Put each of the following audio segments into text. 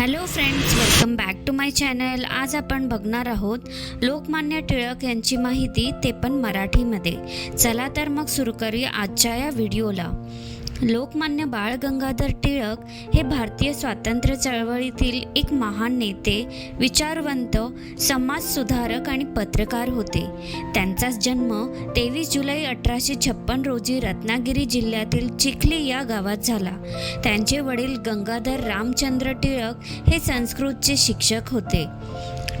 Hello friends welcome back to my channel आज आपण बघणार आहोत लोकमान्य टिळक यांची माहिती ते पण मराठीमध्ये. चला तर मग सुरू करूया आजच्या या व्हिडिओला लोकमान्य बाळ गंगाधर टिळक हे भारतीय स्वातंत्र्य चळवळीतील एक महान नेते विचारवंत समाजसुधारक आणि पत्रकार होते. त्यांचा जन्म तेवीस जुलै अठराशे छप्पन रोजी रत्नागिरी जिल्ह्यातील चिखली या गावात झाला. त्यांचे वडील गंगाधर रामचंद्र टिळक हे संस्कृतचे शिक्षक होते.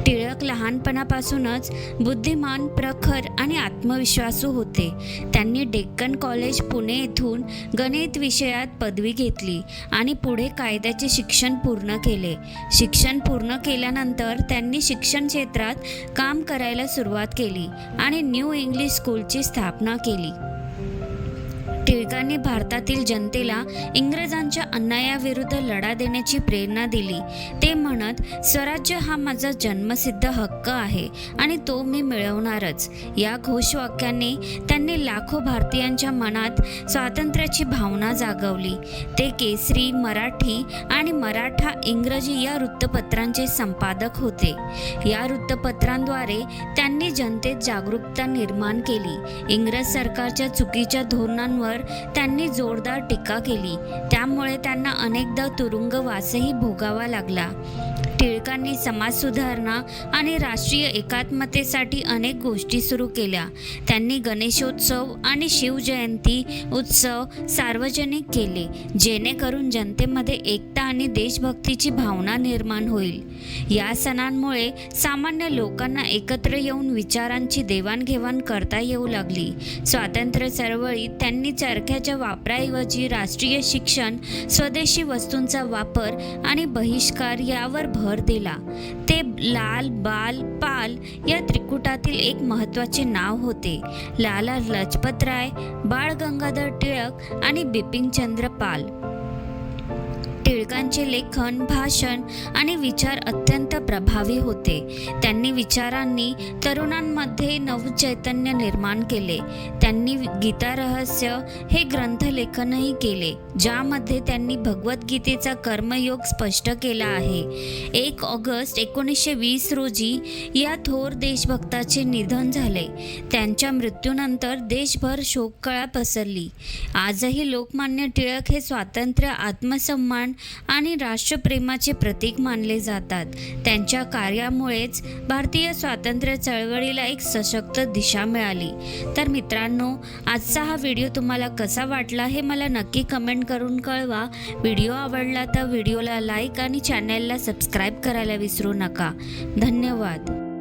टिळक लहानपणापासूनच बुद्धिमान प्रखर आणि आत्मविश्वासू होते. त्यांनी डेक्कन कॉलेज पुणे येथून गणित विषयात पदवी घेतली आणि पुढे कायद्याचे शिक्षण पूर्ण केले. शिक्षण पूर्ण केल्यानंतर त्यांनी शिक्षण क्षेत्रात काम करायला सुरुवात केली आणि न्यू इंग्लिश स्कूलची स्थापना केली. टिळकांनी भारतातील जनतेला इंग्रजांच्या अन्यायाविरुद्ध लढा देण्याची प्रेरणा दिली. ते म्हणत स्वराज्य हा माझा जन्मसिद्ध हक्क आहे आणि तो मी मिळवणारच या घोषवाक्याने त्यांनी लाखो भारतीयांच्या मनात स्वातंत्र्याची भावना जागवली. ते केसरी मराठी आणि मराठा इंग्रजी या वृत्तपत्रांचे संपादक होते. या वृत्तपत्रांद्वारे त्यांनी जनतेत जागरूकता निर्माण केली. इंग्रज सरकारच्या चुकीच्या धोरणांवर त्यांनी जोरदार टीका केली. त्यामुळे त्यांना अनेकदा तुरुंगवासही भोगावा लागला. टिळकांनी समाज सुधारणा आणि राष्ट्रीय एकात्मतेसाठी अनेक गोष्टी सुरू केल्या. त्यांनी गणेशोत्सव आणि शिवजयंती उत्सव सार्वजनिक केले जेणेकरून जनतेमध्ये एकता आणि देशभक्तीची भावना निर्माण होईल. या सणांमुळे सामान्य लोकांना एकत्र येऊन विचारांची देवाणघेवाण करता येऊ लागली. स्वातंत्र्य चळवळीत त्यांनी चरख्याच्या वापराऐवजी राष्ट्रीय शिक्षण स्वदेशी वस्तूंचा वापर आणि बहिष्कार यावर भर दिला. ते लाल बाल पाल या त्रिकुटातील एक महत्त्वाचे नाव होते. लाला लजपतराय बाळ गंगाधर टिळक आणि बिपिनचंद्र पाल. टिळकांचे लेखन भाषण आणि विचार अत्यंत प्रभावी होते. त्यांनी विचारांनी तरुणांमध्ये नवचैतन्य निर्माण केले. त्यांनी गीता रहस्य हे ग्रंथलेखनही केले ज्यामध्ये त्यांनी भगवद्गीतेचा कर्मयोग स्पष्ट केला आहे. एक ऑगस्ट एकोणीसशे वीस रोजी या थोर देशभक्ताचे निधन झाले. त्यांच्या मृत्यूनंतर देशभर शोककळा पसरली. आजही लोकमान्य टिळक हे स्वातंत्र्य आत्मसन्मान आणि राष्ट्रप्रेमाचे प्रतीक मानले जातात. त्यांच्या कार्यामुळेच भारतीय स्वातंत्र्य चळवळीला एक सशक्त दिशा मिळाली. तर मित्रांनो आजचा हा व्हिडिओ तुम्हाला कसा वाटला हे मला नक्की कमेंट करून कळवा. व्हिडिओ आवडला तर व्हिडिओला लाईक आणि चॅनलला सबस्क्राईब करायला विसरू नका. धन्यवाद.